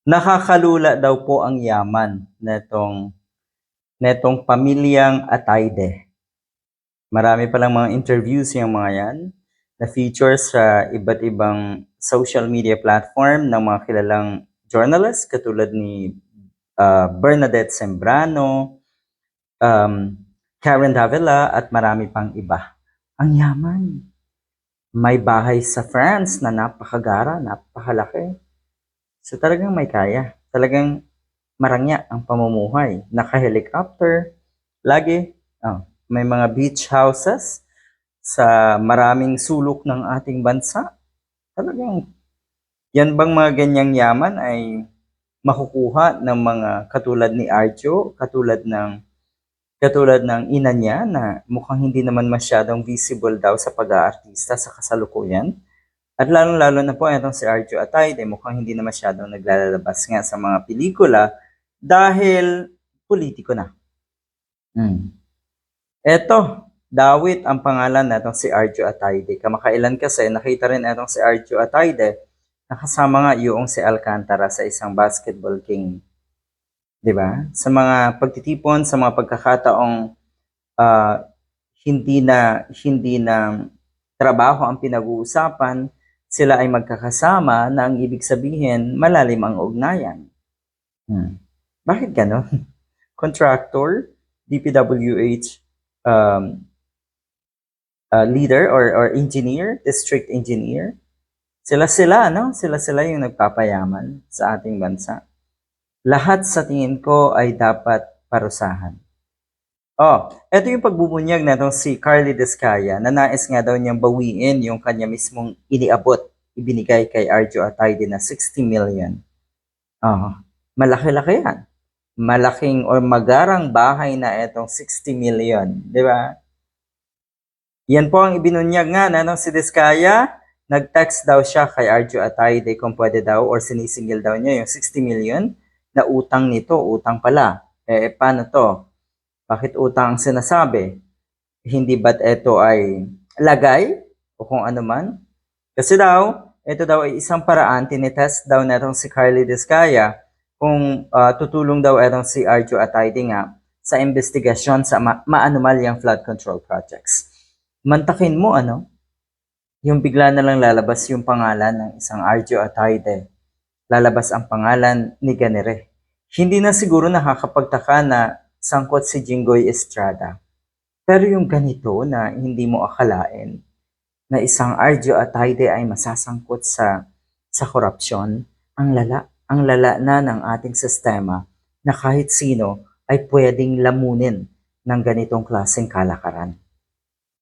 Nakakalula daw po ang yaman netong netong pamilyang Atayde. Marami palang mga interviews yung mga yan na features sa iba't ibang social media platform ng mga kilalang journalists katulad ni uh, Bernadette Sembrano, um, Karen Davila at marami pang iba. Ang yaman. May bahay sa France na napakagara, napakalaki. So talagang may kaya. Talagang marangya ang pamumuhay. Naka-helicopter. Lagi. Oh, may mga beach houses sa maraming sulok ng ating bansa. Talagang yan bang mga ganyang yaman ay makukuha ng mga katulad ni Arjo, katulad ng katulad ng ina niya na mukhang hindi naman masyadong visible daw sa pag-aartista sa kasalukuyan. At lalong-lalo na po itong si Arjo Atayde, mukhang hindi na masyadong naglalabas nga sa mga pelikula dahil politiko na. Hmm. Eto, Dawit ang pangalan na itong si Arjo Atayde. Kamakailan kasi nakita rin itong si Arjo Atayde nakasama nga yung si Alcantara sa isang basketball king. 'Di ba? Sa mga pagtitipon, sa mga pagkakataong ah, hindi na hindi na trabaho ang pinag-uusapan, sila ay magkakasama na ang ibig sabihin malalim ang ugnayan. Hmm. Bakit ganon? Contractor, DPWH um, uh, leader or, or engineer, district engineer, sila-sila, no? Sila-sila yung nagpapayaman sa ating bansa. Lahat sa tingin ko ay dapat parusahan. Oh, ito yung pagbubunyag na itong si Carly Descaya na nais nga daw niyang bawiin yung kanya mismong iniabot, ibinigay kay Arjo Atayde na 60 million. Oh, malaki-laki yan. Malaking or magarang bahay na itong 60 million, di ba? Yan po ang ibinunyag nga na nung si Descaya, nag-text daw siya kay Arjo Atayde kung pwede daw or sinisingil daw niya yung 60 million na utang nito, utang pala. Eh, paano to? Bakit utang ang sinasabi? Hindi ba't ito ay lagay o kung ano man? Kasi daw, ito daw ay isang paraan, tinitest daw netong si Carly Descaya kung ah, tutulong daw itong si Arjo Atayde nga sa investigasyon sa ma- maanumalyang flood control projects. Mantakin mo ano, yung bigla na lang lalabas yung pangalan ng isang Arjo Atayde. Lalabas ang pangalan ni Ganere. Hindi na siguro nakakapagtaka na sangkot si Jinggoy Estrada. Pero yung ganito na hindi mo akalain na isang Arjo Atayde ay masasangkot sa sa korupsyon, ang lala, ang lala na ng ating sistema na kahit sino ay pwedeng lamunin ng ganitong klaseng kalakaran.